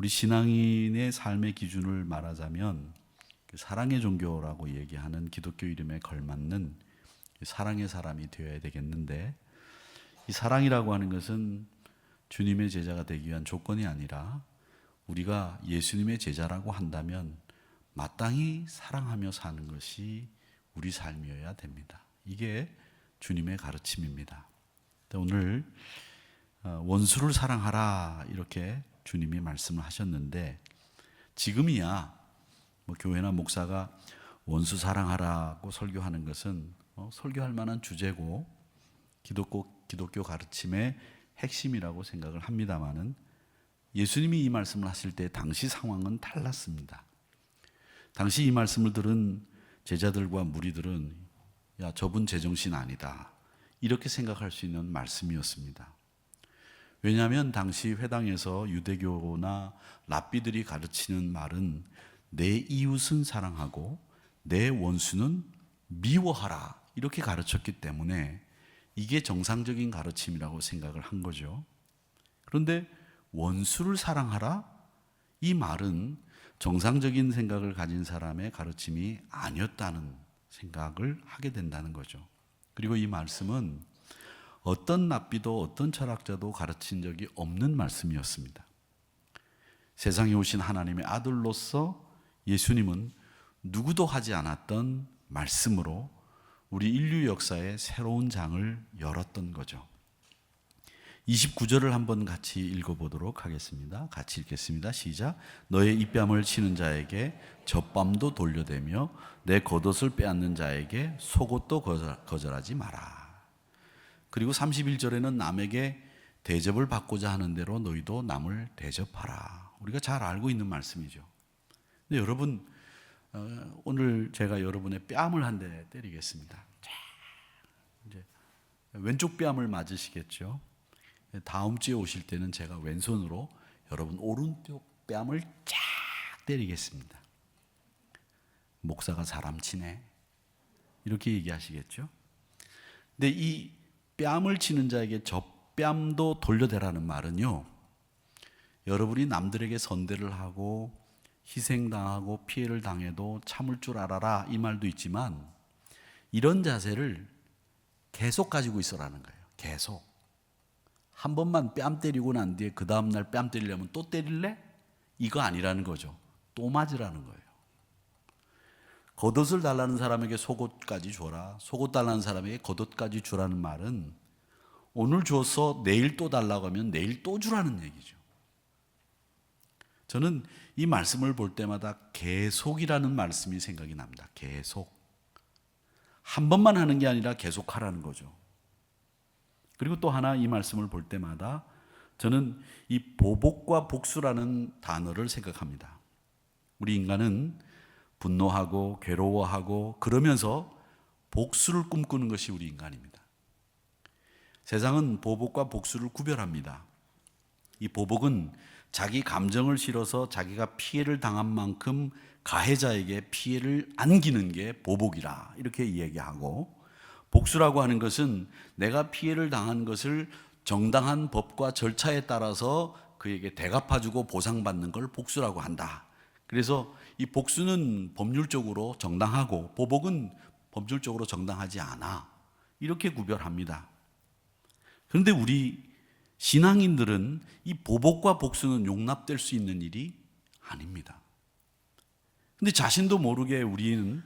우리 신앙인의 삶의 기준을 말하자면 그 사랑의 종교라고 얘기하는 기독교 이름에 걸맞는 사랑의 사람이 되어야 되겠는데 이 사랑이라고 하는 것은 주님의 제자가 되기 위한 조건이 아니라 우리가 예수님의 제자라고 한다면 마땅히 사랑하며 사는 것이 우리 삶이어야 됩니다. 이게 주님의 가르침입니다. 오늘 어, 원수를 사랑하라 이렇게 주님이 말씀을 하셨는데 지금이야 뭐 교회나 목사가 원수 사랑하라고 설교하는 것은 어, 설교할 만한 주제고 기독교 기독교 가르침의 핵심이라고 생각을 합니다만은 예수님이 이 말씀을 하실 때 당시 상황은 달랐습니다. 당시 이 말씀을 들은 제자들과 무리들은 야 저분 제정신 아니다 이렇게 생각할 수 있는 말씀이었습니다. 왜냐하면 당시 회당에서 유대교나 랍비들이 가르치는 말은 내 이웃은 사랑하고 내 원수는 미워하라 이렇게 가르쳤기 때문에 이게 정상적인 가르침이라고 생각을 한 거죠. 그런데 원수를 사랑하라 이 말은 정상적인 생각을 가진 사람의 가르침이 아니었다는 생각을 하게 된다는 거죠. 그리고 이 말씀은 어떤 납비도 어떤 철학자도 가르친 적이 없는 말씀이었습니다. 세상에 오신 하나님의 아들로서 예수님은 누구도 하지 않았던 말씀으로 우리 인류 역사의 새로운 장을 열었던 거죠. 29절을 한번 같이 읽어보도록 하겠습니다. 같이 읽겠습니다. 시작. 너의 입뺨을 치는 자에게 젖밤도 돌려대며 내 겉옷을 빼앗는 자에게 속옷도 거절하지 마라. 그리고 31절에는 남에게 대접을 받고자 하는 대로 너희도 남을 대접하라. 우리가 잘 알고 있는 말씀이죠. 근데 여러분 어, 오늘 제가 여러분의 뺨을 한 대 때리겠습니다. 자, 이제 왼쪽 뺨을 맞으시겠죠. 다음 주에 오실 때는 제가 왼손으로 여러분 오른쪽 뺨을 쫙 때리겠습니다. 목사가 사람 치네. 이렇게 얘기하시겠죠. 근데 이 뺨을 치는 자에게 저 뺨도 돌려대라는 말은요. 여러분이 남들에게 선대를 하고 희생당하고 피해를 당해도 참을 줄 알아라 이 말도 있지만 이런 자세를 계속 가지고 있어라는 거예요. 계속. 한 번만 뺨 때리고 난 뒤에 그 다음날 뺨 때리려면 또 때릴래? 이거 아니라는 거죠. 또 맞으라는 거예요. 겉옷을 달라는 사람에게 속옷까지 줘라. 속옷 달라는 사람에게 겉옷까지 주라는 말은 오늘 줘서 내일 또 달라고 하면 내일 또 주라는 얘기죠. 저는 이 말씀을 볼 때마다 계속이라는 말씀이 생각이 납니다. 계속. 한 번만 하는 게 아니라 계속 하라는 거죠. 그리고 또 하나 이 말씀을 볼 때마다 저는 이 보복과 복수라는 단어를 생각합니다. 우리 인간은 분노하고 괴로워하고 그러면서 복수를 꿈꾸는 것이 우리 인간입니다. 세상은 보복과 복수를 구별합니다. 이 보복은 자기 감정을 실어서 자기가 피해를 당한 만큼 가해자에게 피해를 안기는 게 보복이라 이렇게 이야기하고 복수라고 하는 것은 내가 피해를 당한 것을 정당한 법과 절차에 따라서 그에게 대갚아주고 보상받는 걸 복수라고 한다. 그래서 이 복수는 법률적으로 정당하고 보복은 법률적으로 정당하지 않아. 이렇게 구별합니다. 그런데 우리 신앙인들은 이 보복과 복수는 용납될 수 있는 일이 아닙니다. 근데 자신도 모르게 우리는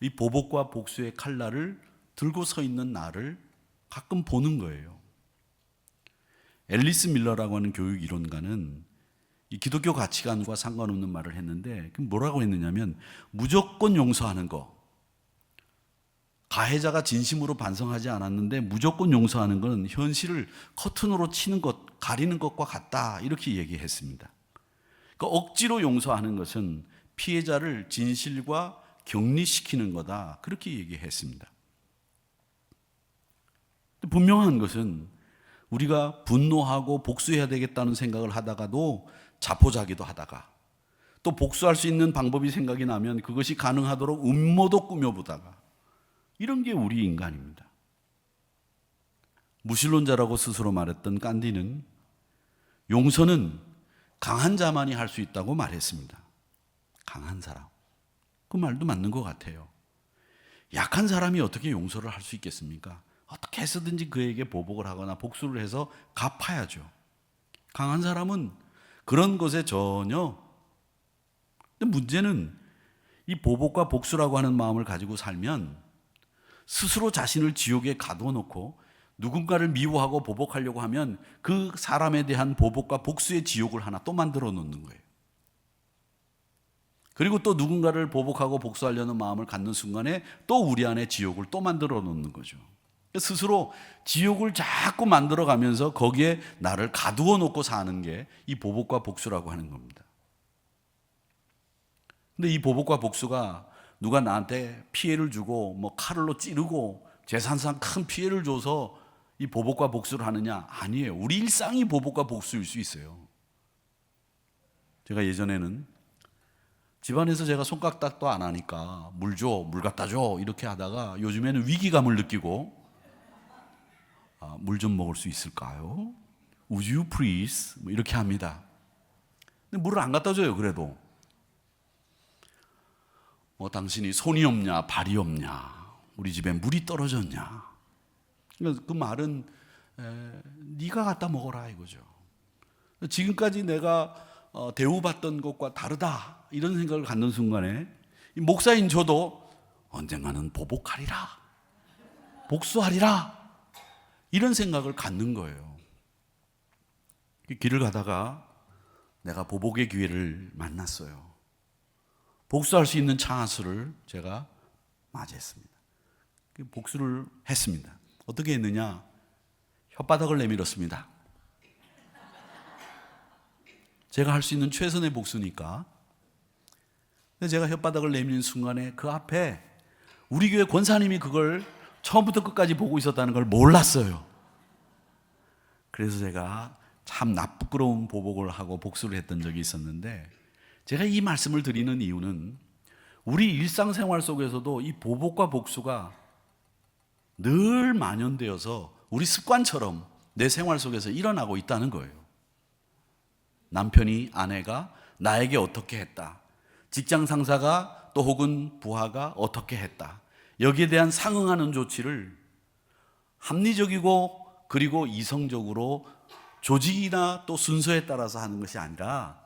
이 보복과 복수의 칼날을 들고 서 있는 나를 가끔 보는 거예요. 앨리스 밀러라고 하는 교육 이론가는 이 기독교 가치관과 상관없는 말을 했는데 뭐라고 했느냐면 무조건 용서하는 거. 가해자가 진심으로 반성하지 않았는데 무조건 용서하는 것은 현실을 커튼으로 치는 것, 가리는 것과 같다. 이렇게 얘기했습니다. 그러니까 억지로 용서하는 것은 피해자를 진실과 격리시키는 거다. 그렇게 얘기했습니다. 분명한 것은 우리가 분노하고 복수해야 되겠다는 생각을 하다가도 자포자기도 하다가 또 복수할 수 있는 방법이 생각이 나면 그것이 가능하도록 음모도 꾸며보다가 이런 게 우리 인간입니다. 무신론자라고 스스로 말했던 깐디는 용서는 강한 자만이 할 수 있다고 말했습니다. 강한 사람. 그 말도 맞는 것 같아요. 약한 사람이 어떻게 용서를 할 수 있겠습니까? 어떻게 해서든지 그에게 보복을 하거나 복수를 해서 갚아야죠. 강한 사람은 그런 것에 전혀 문제는 이 보복과 복수라고 하는 마음을 가지고 살면 스스로 자신을 지옥에 가둬놓고 누군가를 미워하고 보복하려고 하면 그 사람에 대한 보복과 복수의 지옥을 하나 또 만들어 놓는 거예요. 그리고 또 누군가를 보복하고 복수하려는 마음을 갖는 순간에 또 우리 안에 지옥을 또 만들어 놓는 거죠. 스스로 지옥을 자꾸 만들어 가면서 거기에 나를 가두어 놓고 사는 게 이 보복과 복수라고 하는 겁니다. 근데 이 보복과 복수가 누가 나한테 피해를 주고 뭐 칼로 찌르고 재산상 큰 피해를 줘서 이 보복과 복수를 하느냐? 아니에요. 우리 일상이 보복과 복수일 수 있어요. 제가 예전에는 집안에서 제가 손깍딱도 안 하니까 물 줘, 물 갖다 줘 이렇게 하다가 요즘에는 위기감을 느끼고 아, 물 좀 먹을 수 있을까요? Would you please? 뭐 이렇게 합니다. 근데 물을 안 갖다 줘요. 그래도 뭐 당신이 손이 없냐, 발이 없냐, 우리 집에 물이 떨어졌냐. 그러니까 그 말은 에, 네가 갖다 먹어라 이거죠. 지금까지 내가 어, 대우받던 것과 다르다 이런 생각을 갖는 순간에 이 목사인 저도 언젠가는 보복하리라, 복수하리라 이런 생각을 갖는 거예요. 길을 가다가 내가 보복의 기회를 만났어요. 복수할 수 있는 찬스를 제가 맞이했습니다. 그 복수를 했습니다. 어떻게 했느냐? 혓바닥을 내밀었습니다. 제가 할 수 있는 최선의 복수니까. 근데 제가 혓바닥을 내미는 순간에 그 앞에 우리 교회 권사님이 그걸 처음부터 끝까지 보고 있었다는 걸 몰랐어요. 그래서 제가 참 나쁘끄러운 보복을 하고 복수를 했던 적이 있었는데 제가 이 말씀을 드리는 이유는 우리 일상생활 속에서도 이 보복과 복수가 늘 만연되어서 우리 습관처럼 내 생활 속에서 일어나고 있다는 거예요. 남편이 아내가 나에게 어떻게 했다. 직장 상사가 또 혹은 부하가 어떻게 했다. 여기에 대한 상응하는 조치를 합리적이고 그리고 이성적으로 조직이나 또 순서에 따라서 하는 것이 아니라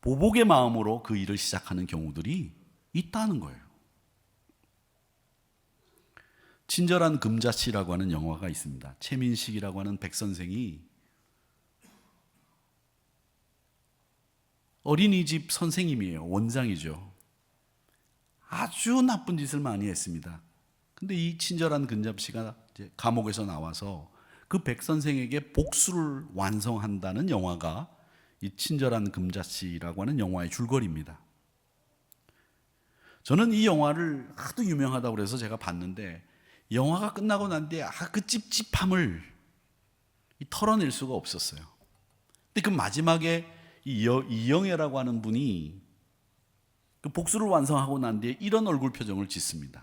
보복의 마음으로 그 일을 시작하는 경우들이 있다는 거예요. 친절한 금자씨라고 하는 영화가 있습니다. 최민식이라고 하는 백 선생이 어린이집 선생님이에요. 원장이죠. 아주 나쁜 짓을 많이 했습니다. 근데 이 친절한 금자씨가 이제 감옥에서 나와서 그 백 선생에게 복수를 완성한다는 영화가 이 친절한 금자씨라고 하는 영화의 줄거리입니다. 저는 이 영화를 하도 유명하다고 그래서 제가 봤는데 영화가 끝나고 난 뒤에 아, 그 찝찝함을 털어낼 수가 없었어요. 근데 그 마지막에 이영애라고 하는 분이 그 복수를 완성하고 난 뒤에 이런 얼굴 표정을 짓습니다.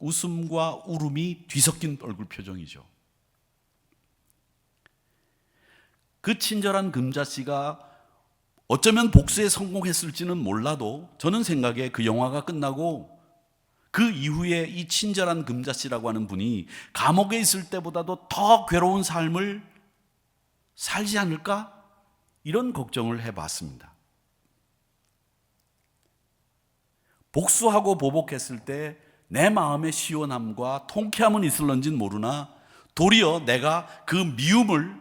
웃음과 울음이 뒤섞인 얼굴 표정이죠. 그 친절한 금자씨가 어쩌면 복수에 성공했을지는 몰라도 저는 생각에 그 영화가 끝나고 그 이후에 이 친절한 금자씨라고 하는 분이 감옥에 있을 때보다도 더 괴로운 삶을 살지 않을까? 이런 걱정을 해 봤습니다. 복수하고 보복했을 때 내 마음의 시원함과 통쾌함은 있을런진 모르나 도리어 내가 그 미움을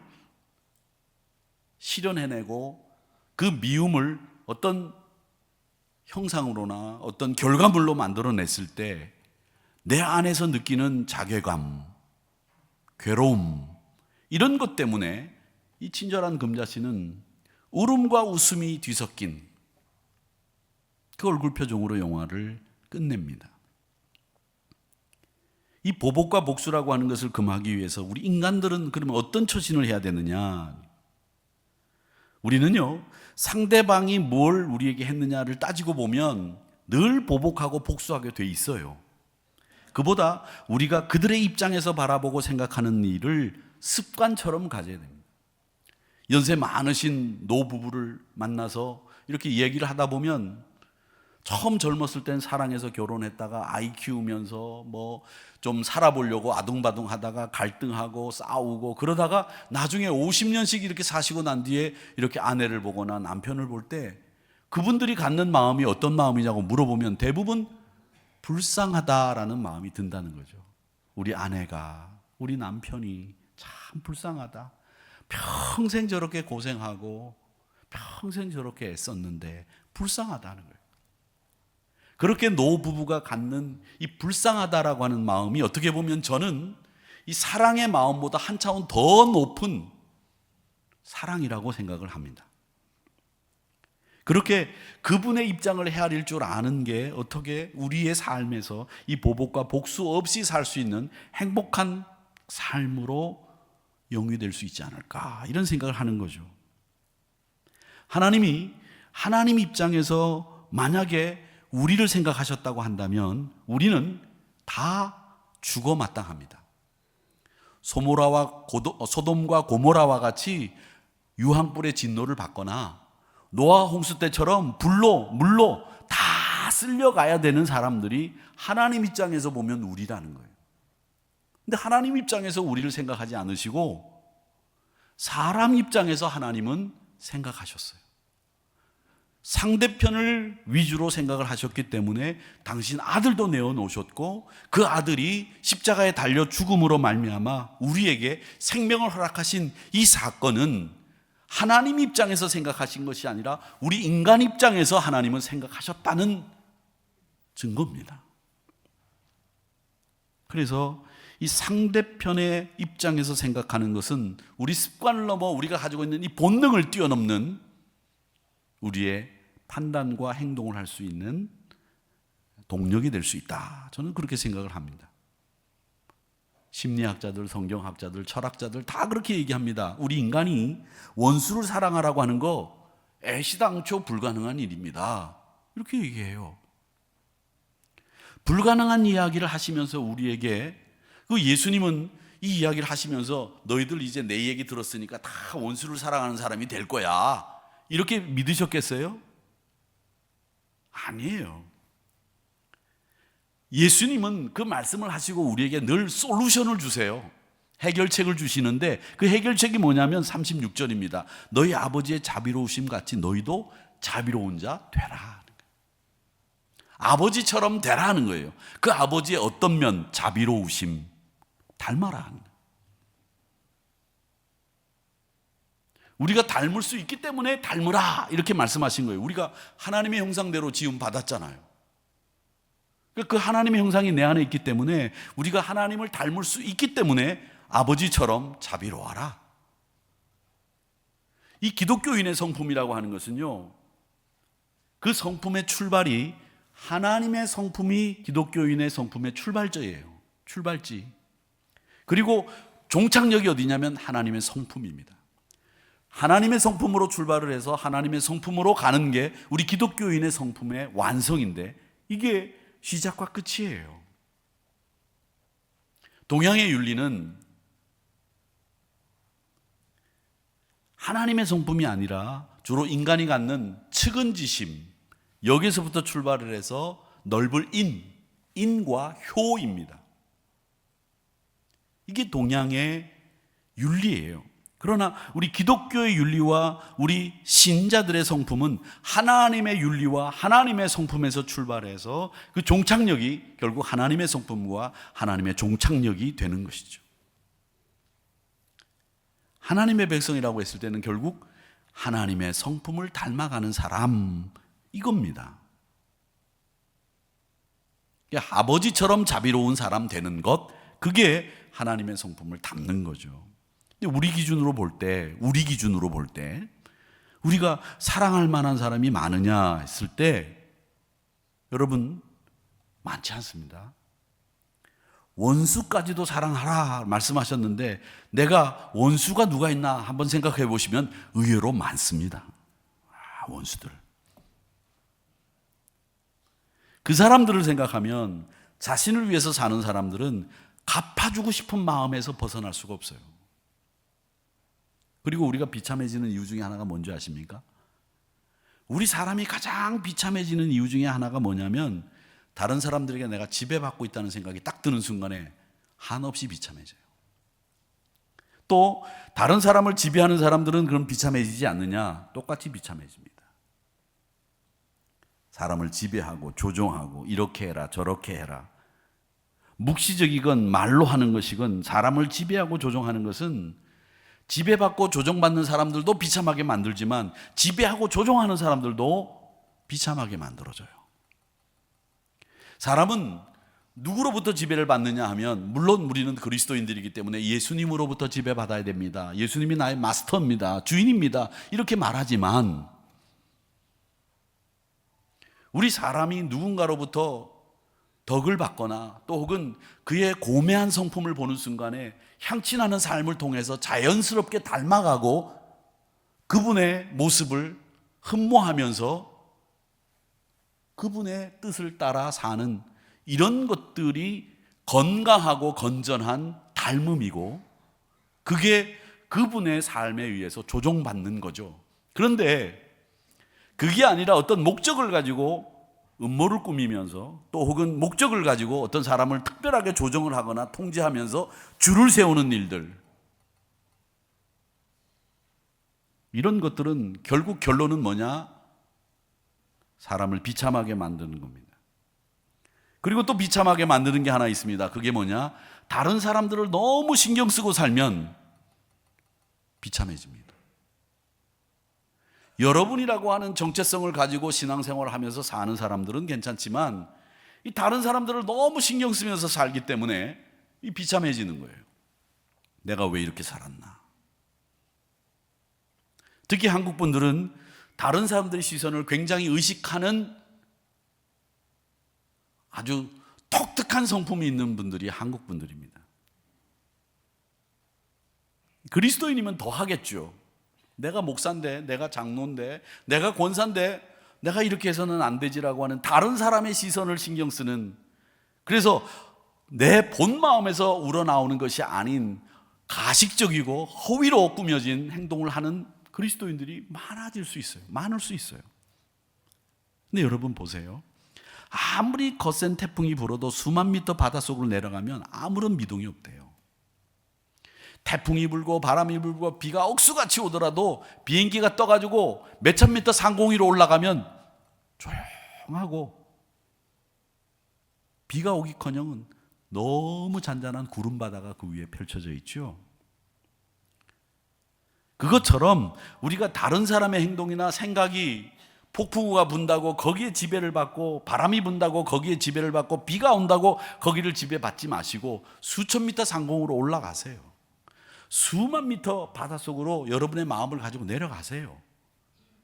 실현해내고 그 미움을 어떤 형상으로나 어떤 결과물로 만들어냈을 때 내 안에서 느끼는 자괴감, 괴로움, 이런 것 때문에 이 친절한 금자씨는 울음과 웃음이 뒤섞인 그 얼굴 표정으로 영화를 끝냅니다. 이 보복과 복수라고 하는 것을 금하기 위해서 우리 인간들은 그러면 어떤 처신을 해야 되느냐? 우리는요, 상대방이 뭘 우리에게 했느냐를 따지고 보면 늘 보복하고 복수하게 돼 있어요. 그보다 우리가 그들의 입장에서 바라보고 생각하는 일을 습관처럼 가져야 됩니다. 연세 많으신 노부부를 만나서 이렇게 얘기를 하다 보면 처음 젊었을 땐 사랑해서 결혼했다가 아이 키우면서 뭐 좀 살아보려고 아둥바둥 하다가 갈등하고 싸우고 그러다가 나중에 50년씩 이렇게 사시고 난 뒤에 이렇게 아내를 보거나 남편을 볼 때 그분들이 갖는 마음이 어떤 마음이냐고 물어보면 대부분 불쌍하다라는 마음이 든다는 거죠. 우리 아내가, 우리 남편이 참 불쌍하다. 평생 저렇게 고생하고 평생 저렇게 애썼는데 불쌍하다는 거예요. 그렇게 노부부가 갖는 이 불쌍하다라고 하는 마음이 어떻게 보면 저는 이 사랑의 마음보다 한 차원 더 높은 사랑이라고 생각을 합니다. 그렇게 그분의 입장을 헤아릴 줄 아는 게 어떻게 우리의 삶에서 이 보복과 복수 없이 살 수 있는 행복한 삶으로 영위될 수 있지 않을까 이런 생각을 하는 거죠. 하나님이 하나님 입장에서 만약에 우리를 생각하셨다고 한다면 우리는 다 죽어 마땅합니다. 소모라와 고도, 어, 소돔과 고모라와 같이 유황불의 진노를 받거나 노아 홍수 때처럼 불로 물로 다 쓸려가야 되는 사람들이 하나님 입장에서 보면 우리라는 거예요. 근데 하나님 입장에서 우리를 생각하지 않으시고 사람 입장에서 하나님은 생각하셨어요. 상대편을 위주로 생각을 하셨기 때문에 당신 아들도 내어 놓으셨고 그 아들이 십자가에 달려 죽음으로 말미암아 우리에게 생명을 허락하신 이 사건은 하나님 입장에서 생각하신 것이 아니라 우리 인간 입장에서 하나님은 생각하셨다는 증거입니다. 그래서 이 상대편의 입장에서 생각하는 것은 우리 습관을 넘어 우리가 가지고 있는 이 본능을 뛰어넘는 우리의 판단과 행동을 할 수 있는 동력이 될 수 있다. 저는 그렇게 생각을 합니다. 심리학자들, 성경학자들, 철학자들 다 그렇게 얘기합니다. 우리 인간이 원수를 사랑하라고 하는 거 애시당초 불가능한 일입니다. 이렇게 얘기해요. 불가능한 이야기를 하시면서 우리에게 그 예수님은 이 이야기를 하시면서 너희들 이제 내 얘기 들었으니까 다 원수를 사랑하는 사람이 될 거야. 이렇게 믿으셨겠어요? 아니에요. 예수님은 그 말씀을 하시고 우리에게 늘 솔루션을 주세요. 해결책을 주시는데 그 해결책이 뭐냐면 36절입니다. 너희 아버지의 자비로우심 같이 너희도 자비로운 자 되라. 아버지처럼 되라는 거예요. 그 아버지의 어떤 면 자비로우심 닮아라 하는 거예요. 우리가 닮을 수 있기 때문에 닮으라 이렇게 말씀하신 거예요. 우리가 하나님의 형상대로 지음 받았잖아요. 그 하나님의 형상이 내 안에 있기 때문에 우리가 하나님을 닮을 수 있기 때문에 아버지처럼 자비로워라. 이 기독교인의 성품이라고 하는 것은요. 그 성품의 출발이 하나님의 성품이 기독교인의 성품의 출발점이에요. 출발지. 그리고 종착역이 어디냐면 하나님의 성품입니다. 하나님의 성품으로 출발을 해서 하나님의 성품으로 가는 게 우리 기독교인의 성품의 완성인데 이게 시작과 끝이에요. 동양의 윤리는 하나님의 성품이 아니라 주로 인간이 갖는 측은지심, 여기서부터 출발을 해서 넓을 인, 인과 효입니다. 이게 동양의 윤리예요. 그러나 우리 기독교의 윤리와 우리 신자들의 성품은 하나님의 윤리와 하나님의 성품에서 출발해서 그 종착역이 결국 하나님의 성품과 하나님의 종착역이 되는 것이죠. 하나님의 백성이라고 했을 때는 결국 하나님의 성품을 닮아가는 사람 이겁니다. 아버지처럼 자비로운 사람 되는 것 그게 하나님의 성품을 담는 거죠. 우리 기준으로 볼 때, 우리 기준으로 볼 때, 우리가 사랑할 만한 사람이 많으냐 했을 때, 여러분, 많지 않습니다. 원수까지도 사랑하라 말씀하셨는데, 내가 원수가 누가 있나 한번 생각해 보시면 의외로 많습니다. 아, 원수들. 그 사람들을 생각하면 자신을 위해서 사는 사람들은 갚아주고 싶은 마음에서 벗어날 수가 없어요. 그리고 우리가 비참해지는 이유 중에 하나가 뭔지 아십니까? 우리 사람이 가장 비참해지는 이유 중에 하나가 뭐냐면 다른 사람들에게 내가 지배받고 있다는 생각이 딱 드는 순간에 한없이 비참해져요. 또 다른 사람을 지배하는 사람들은 그럼 비참해지지 않느냐? 똑같이 비참해집니다. 사람을 지배하고 조종하고 이렇게 해라 저렇게 해라. 묵시적이건 말로 하는 것이건 사람을 지배하고 조종하는 것은 지배받고 조종받는 사람들도 비참하게 만들지만 지배하고 조종하는 사람들도 비참하게 만들어져요. 사람은 누구로부터 지배를 받느냐 하면 물론 우리는 그리스도인들이기 때문에 예수님으로부터 지배받아야 됩니다. 예수님이 나의 마스터입니다. 주인입니다. 이렇게 말하지만 우리 사람이 누군가로부터 덕을 받거나 또 혹은 그의 고매한 성품을 보는 순간에 향취나는 삶을 통해서 자연스럽게 닮아가고 그분의 모습을 흠모하면서 그분의 뜻을 따라 사는 이런 것들이 건강하고 건전한 닮음이고 그게 그분의 삶에 의해서 조종받는 거죠. 그런데 그게 아니라 어떤 목적을 가지고 음모를 꾸미면서 또 혹은 목적을 가지고 어떤 사람을 특별하게 조정을 하거나 통제하면서 줄을 세우는 일들. 이런 것들은 결국 결론은 뭐냐? 사람을 비참하게 만드는 겁니다. 그리고 또 비참하게 만드는 게 하나 있습니다. 그게 뭐냐? 다른 사람들을 너무 신경 쓰고 살면 비참해집니다. 여러분이라고 하는 정체성을 가지고 신앙생활을 하면서 사는 사람들은 괜찮지만 이 다른 사람들을 너무 신경 쓰면서 살기 때문에 이 비참해지는 거예요. 내가 왜 이렇게 살았나? 특히 한국 분들은 다른 사람들의 시선을 굉장히 의식하는 아주 독특한 성품이 있는 분들이 한국 분들입니다. 그리스도인이면 더 하겠죠. 내가 목사인데, 내가 장로인데, 내가 권사인데, 내가 이렇게 해서는 안 되지라고 하는 다른 사람의 시선을 신경 쓰는 그래서 내 본 마음에서 우러나오는 것이 아닌 가식적이고 허위로 꾸며진 행동을 하는 그리스도인들이 많아질 수 있어요. 많을 수 있어요. 근데 여러분 보세요. 아무리 거센 태풍이 불어도 수만 미터 바닷속으로 내려가면 아무런 미동이 없대요. 태풍이 불고 바람이 불고 비가 억수같이 오더라도 비행기가 떠가지고 몇천 미터 상공 위로 올라가면 조용하고 비가 오기커녕은 너무 잔잔한 구름 바다가 그 위에 펼쳐져 있죠. 그것처럼 우리가 다른 사람의 행동이나 생각이 폭풍우가 분다고 거기에 지배를 받고 바람이 분다고 거기에 지배를 받고 비가 온다고 거기를 지배받지 마시고 수천 미터 상공으로 올라가세요. 수만 미터 바닷속으로 여러분의 마음을 가지고 내려가세요.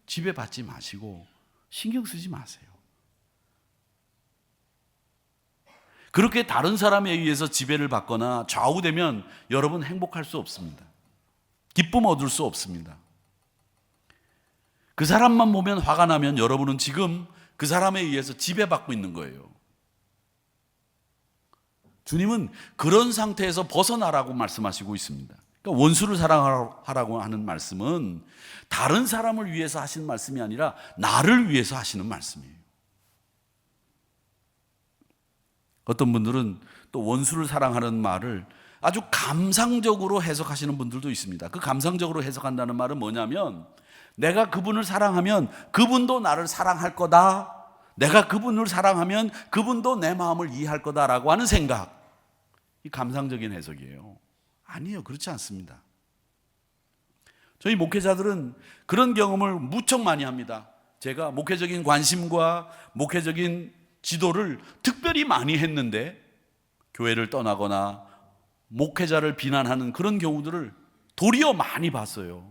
지배받지 마시고 신경 쓰지 마세요. 그렇게 다른 사람에 의해서 지배를 받거나 좌우되면 여러분 행복할 수 없습니다. 기쁨 얻을 수 없습니다. 그 사람만 보면 화가 나면 여러분은 지금 그 사람에 의해서 지배받고 있는 거예요. 주님은 그런 상태에서 벗어나라고 말씀하시고 있습니다. 그러니까 원수를 사랑하라고 하는 말씀은 다른 사람을 위해서 하시는 말씀이 아니라 나를 위해서 하시는 말씀이에요. 어떤 분들은 또 원수를 사랑하는 말을 아주 감상적으로 해석하시는 분들도 있습니다. 그 감상적으로 해석한다는 말은 뭐냐면 내가 그분을 사랑하면 그분도 나를 사랑할 거다. 내가 그분을 사랑하면 그분도 내 마음을 이해할 거다라고 하는 생각. 이 감상적인 해석이에요. 아니요. 그렇지 않습니다. 저희 목회자들은 그런 경험을 무척 많이 합니다. 제가 목회적인 관심과 목회적인 지도를 특별히 많이 했는데 교회를 떠나거나 목회자를 비난하는 그런 경우들을 도리어 많이 봤어요.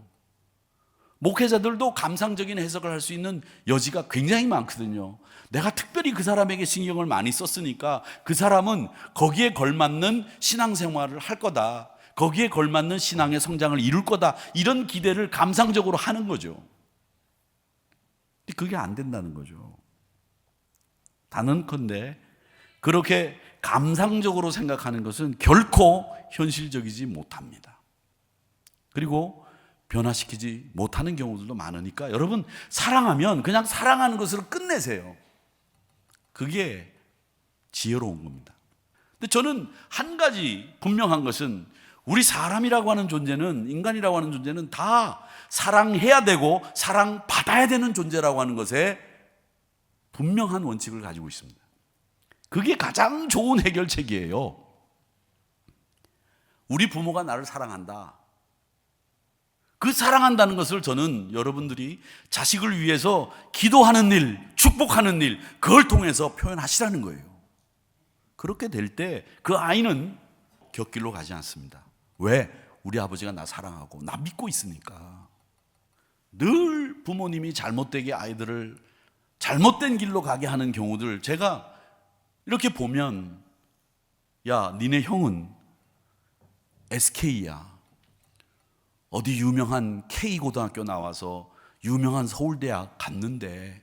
목회자들도 감상적인 해석을 할 수 있는 여지가 굉장히 많거든요. 내가 특별히 그 사람에게 신경을 많이 썼으니까 그 사람은 거기에 걸맞는 신앙생활을 할 거다. 거기에 걸맞는 신앙의 성장을 이룰 거다. 이런 기대를 감상적으로 하는 거죠. 그게 안 된다는 거죠. 단언컨대 그렇게 감상적으로 생각하는 것은 결코 현실적이지 못합니다. 그리고 변화시키지 못하는 경우들도 많으니까 여러분 사랑하면 그냥 사랑하는 것으로 끝내세요. 그게 지혜로운 겁니다. 근데 저는 한 가지 분명한 것은 우리 사람이라고 하는 존재는 인간이라고 하는 존재는 다 사랑해야 되고 사랑받아야 되는 존재라고 하는 것에 분명한 원칙을 가지고 있습니다. 그게 가장 좋은 해결책이에요. 우리 부모가 나를 사랑한다. 그 사랑한다는 것을 저는 여러분들이 자식을 위해서 기도하는 일, 축복하는 일, 그걸 통해서 표현하시라는 거예요. 그렇게 될 때 그 아이는 곁길로 가지 않습니다. 왜? 우리 아버지가 나 사랑하고 나 믿고 있으니까. 늘 부모님이 잘못되게 아이들을 잘못된 길로 가게 하는 경우들 제가 이렇게 보면 야, 니네 형은 SK야. 어디 유명한 K고등학교 나와서 유명한 서울대학 갔는데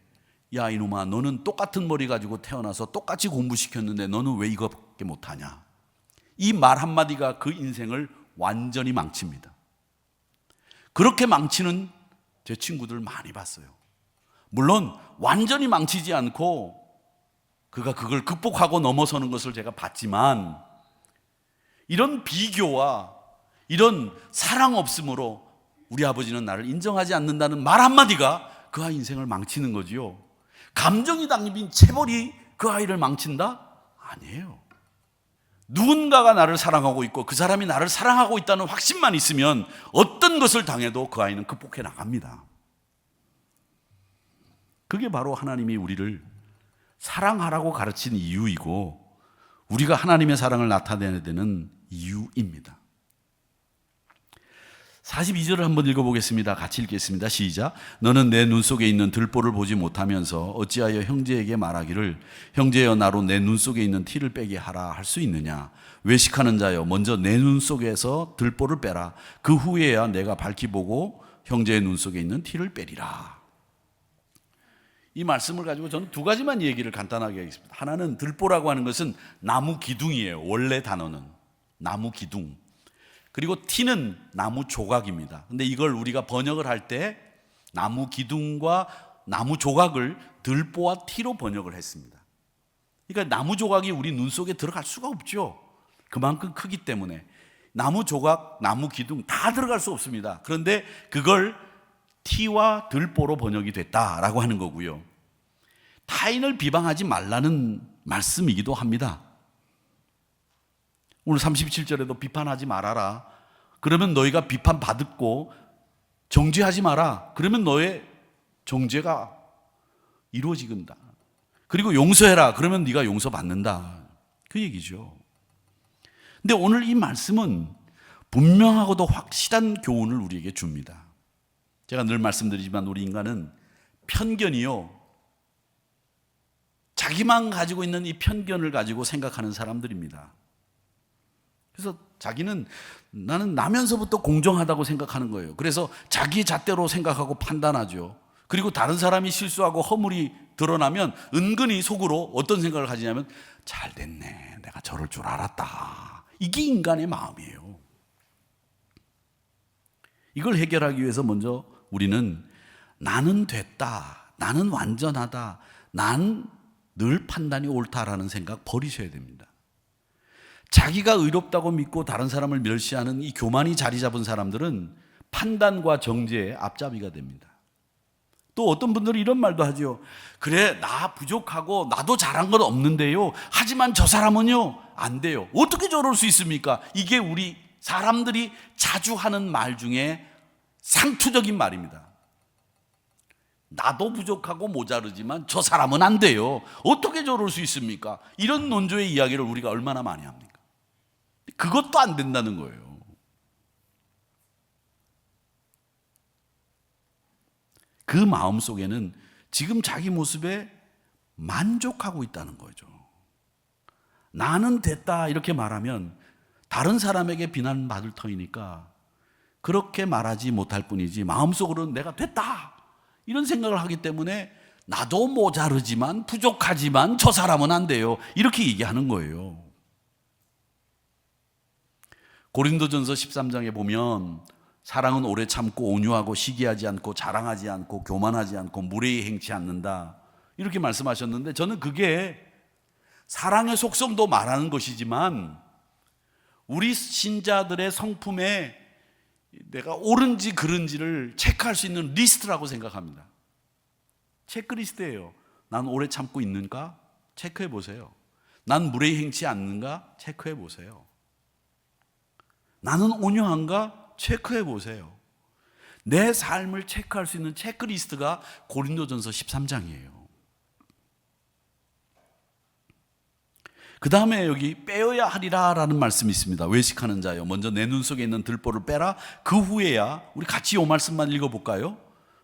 야 이놈아 너는 똑같은 머리 가지고 태어나서 똑같이 공부시켰는데 너는 왜 이거밖에 못하냐 이 말 한마디가 그 인생을 완전히 망칩니다 그렇게 망치는 제 친구들 많이 봤어요 물론 완전히 망치지 않고 그가 그걸 극복하고 넘어서는 것을 제가 봤지만 이런 비교와 이런 사랑 없음으로 우리 아버지는 나를 인정하지 않는다는 말 한마디가 그 아이 인생을 망치는 거지요. 감정이 담긴 체벌이 그 아이를 망친다? 아니에요. 누군가가 나를 사랑하고 있고 그 사람이 나를 사랑하고 있다는 확신만 있으면 어떤 것을 당해도 그 아이는 극복해 나갑니다. 그게 바로 하나님이 우리를 사랑하라고 가르친 이유이고 우리가 하나님의 사랑을 나타내야 되는 이유입니다. 42절을 한번 읽어보겠습니다. 같이 읽겠습니다. 시작. 너는 내 눈 속에 있는 들보를 보지 못하면서 어찌하여 형제에게 말하기를 형제여 나로 내 눈 속에 있는 티를 빼게 하라 할 수 있느냐? 외식하는 자여 먼저 내 눈 속에서 들보를 빼라. 그 후에야 내가 밝히 보고 형제의 눈 속에 있는 티를 빼리라. 이 말씀을 가지고 저는 두 가지만 얘기를 간단하게 하겠습니다. 하나는 들보라고 하는 것은 나무 기둥이에요. 원래 단어는 나무 기둥. 그리고 티는 나무 조각입니다. 근데 이걸 우리가 번역을 할 때 나무 기둥과 나무 조각을 들보와 티로 번역을 했습니다. 그러니까 나무 조각이 우리 눈 속에 들어갈 수가 없죠. 그만큼 크기 때문에 나무 조각, 나무 기둥 다 들어갈 수 없습니다. 그런데 그걸 티와 들보로 번역이 됐다라고 하는 거고요. 타인을 비방하지 말라는 말씀이기도 합니다. 오늘 37절에도 비판하지 말아라. 그러면 너희가 비판 받고 정죄하지 마라. 그러면 너의 정죄가 이루어지긴다. 그리고 용서해라. 그러면 네가 용서 받는다. 그 얘기죠. 근데 오늘 이 말씀은 분명하고도 확실한 교훈을 우리에게 줍니다. 제가 늘 말씀드리지만 우리 인간은 편견이요. 자기만 가지고 있는 이 편견을 가지고 생각하는 사람들입니다. 그래서 자기는 나는 나면서부터 공정하다고 생각하는 거예요. 그래서 자기 잣대로 생각하고 판단하죠. 그리고 다른 사람이 실수하고 허물이 드러나면 은근히 속으로 어떤 생각을 가지냐면 잘 됐네. 내가 저럴 줄 알았다. 이게 인간의 마음이에요. 이걸 해결하기 위해서 먼저 우리는 나는 됐다. 나는 완전하다. 난 늘 판단이 옳다라는 생각 버리셔야 됩니다. 자기가 의롭다고 믿고 다른 사람을 멸시하는 이 교만이 자리 잡은 사람들은 판단과 정죄의 앞잡이가 됩니다. 또 어떤 분들은 이런 말도 하죠. 그래, 나 부족하고 나도 잘한 건 없는데요. 하지만 저 사람은요, 안 돼요. 어떻게 저럴 수 있습니까? 이게 우리 사람들이 자주 하는 말 중에 상투적인 말입니다. 나도 부족하고 모자르지만 저 사람은 안 돼요. 어떻게 저럴 수 있습니까? 이런 논조의 이야기를 우리가 얼마나 많이 합니까? 그것도 안 된다는 거예요. 그 마음 속에는 지금 자기 모습에 만족하고 있다는 거죠. 나는 됐다 이렇게 말하면 다른 사람에게 비난받을 터이니까 그렇게 말하지 못할 뿐이지 마음속으로는 내가 됐다 이런 생각을 하기 때문에 나도 모자르지만 부족하지만 저 사람은 안 돼요 이렇게 얘기하는 거예요. 고린도전서 13장에 보면 사랑은 오래 참고 온유하고 시기하지 않고 자랑하지 않고 교만하지 않고 무례히 행치 않는다. 이렇게 말씀하셨는데 저는 그게 사랑의 속성도 말하는 것이지만 우리 신자들의 성품에 내가 옳은지 그른지를 체크할 수 있는 리스트라고 생각합니다. 체크리스트예요. 난 오래 참고 있는가? 체크해 보세요. 난 무례히 행치 않는가? 체크해 보세요. 나는 온유한가? 체크해 보세요. 내 삶을 체크할 수 있는 체크리스트가 고린도전서 13장이에요. 그 다음에 여기 빼어야 하리라 라는 말씀이 있습니다. 외식하는 자요. 먼저 내 눈 속에 있는 들보를 빼라. 그 후에야 우리 같이 이 말씀만 읽어볼까요?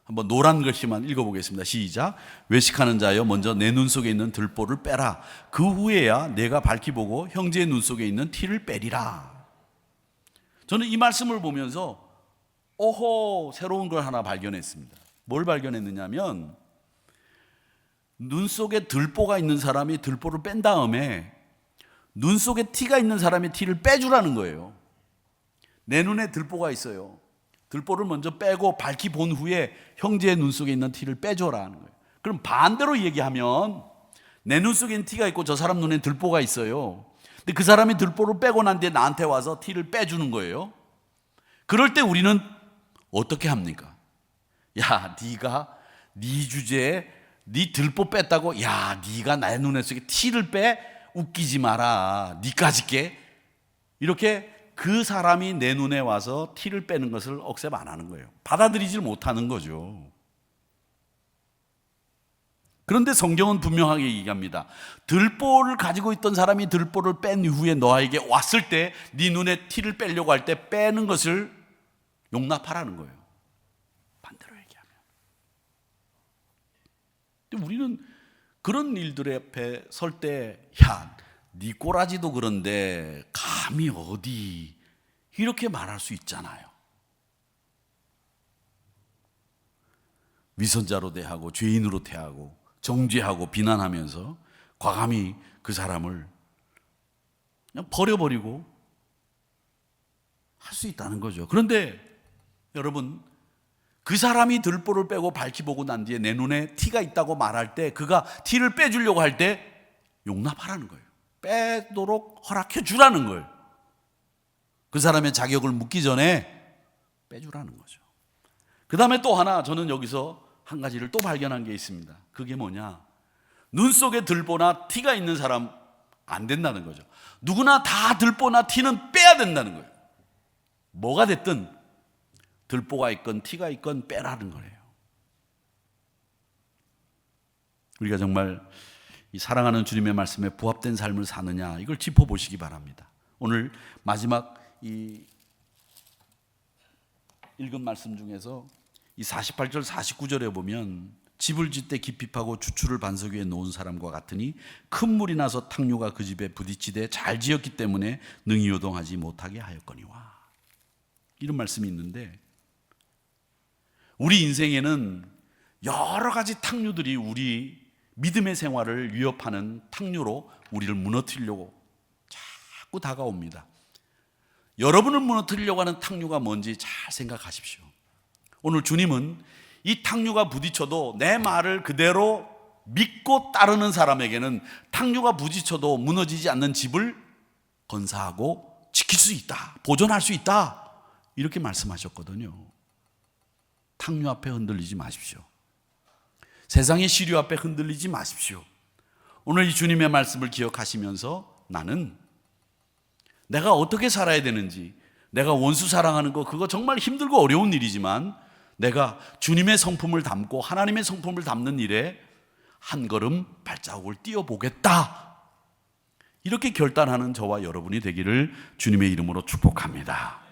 한번 노란 글씨만 읽어보겠습니다. 시작. 외식하는 자요. 먼저 내 눈 속에 있는 들보를 빼라. 그 후에야 내가 밝히 보고 형제의 눈 속에 있는 티를 빼리라. 저는 이 말씀을 보면서 오호 새로운 걸 하나 발견했습니다. 뭘 발견했느냐면 눈 속에 들보가 있는 사람이 들보를 뺀 다음에 눈 속에 티가 있는 사람이 티를 빼주라는 거예요. 내 눈에 들보가 있어요. 들보를 먼저 빼고 밝히 본 후에 형제의 눈 속에 있는 티를 빼줘라는 거예요. 그럼 반대로 얘기하면 내눈 있는 티가 있고 저 사람 눈에 들보가 있어요. 근데 그 사람이 들보를 빼고 난 뒤에 나한테 와서 티를 빼주는 거예요. 그럴 때 우리는 어떻게 합니까? 야, 네가 네 주제에 네 들보 뺐다고 야, 네가 나의 눈에 속에 티를 빼 웃기지 마라. 니까지 깨. 이렇게 그 사람이 내 눈에 와서 티를 빼는 것을 억셉 안 하는 거예요. 받아들이질 못하는 거죠. 그런데 성경은 분명하게 얘기합니다. 들보를 가지고 있던 사람이 들보를 뺀 이후에 너에게 왔을 때 네 눈에 티를 빼려고 할 때 빼는 것을 용납하라는 거예요. 반대로 얘기하면. 근데 우리는 그런 일들 앞에 설 때, 야, 네 꼬라지도 그런데 감히 어디 이렇게 말할 수 있잖아요. 위선자로 대하고 죄인으로 대하고 정죄하고 비난하면서 과감히 그 사람을 그냥 버려버리고 할 수 있다는 거죠. 그런데 여러분 그 사람이 들보를 빼고 밝히 보고 난 뒤에 내 눈에 티가 있다고 말할 때 그가 티를 빼주려고 할 때 용납하라는 거예요. 빼도록 허락해 주라는 거예요. 그 사람의 자격을 묻기 전에 빼주라는 거죠. 그 다음에 또 하나 저는 여기서 한 가지를 또 발견한 게 있습니다. 그게 뭐냐? 눈 속에 들보나 티가 있는 사람 안 된다는 거죠. 누구나 다 들보나 티는 빼야 된다는 거예요. 뭐가 됐든 들보가 있건 티가 있건 빼라는 거예요. 우리가 정말 이 사랑하는 주님의 말씀에 부합된 삶을 사느냐 이걸 짚어 보시기 바랍니다. 오늘 마지막 이 읽은 말씀 중에서 이 48절 49절에 보면 집을 짓되 깊이 파고 주추를 반석 위에 놓은 사람과 같으니 큰 물이 나서 탕류가 그 집에 부딪히되 잘 지었기 때문에 능히 요동하지 못하게 하였거니와 이런 말씀이 있는데 우리 인생에는 여러 가지 탕류들이 우리 믿음의 생활을 위협하는 탕류로 우리를 무너뜨리려고 자꾸 다가옵니다. 여러분을 무너뜨리려고 하는 탕류가 뭔지 잘 생각하십시오. 오늘 주님은 이 탕류가 부딪혀도 내 말을 그대로 믿고 따르는 사람에게는 탕류가 부딪혀도 무너지지 않는 집을 건사하고 지킬 수 있다. 보존할 수 있다. 이렇게 말씀하셨거든요. 탕류 앞에 흔들리지 마십시오. 세상의 시류 앞에 흔들리지 마십시오. 오늘 이 주님의 말씀을 기억하시면서 나는 내가 어떻게 살아야 되는지, 내가 원수 사랑하는 거 그거 정말 힘들고 어려운 일이지만 내가 주님의 성품을 담고 하나님의 성품을 담는 일에 한 걸음 발자국을 띄워보겠다. 이렇게 결단하는 저와 여러분이 되기를 주님의 이름으로 축복합니다.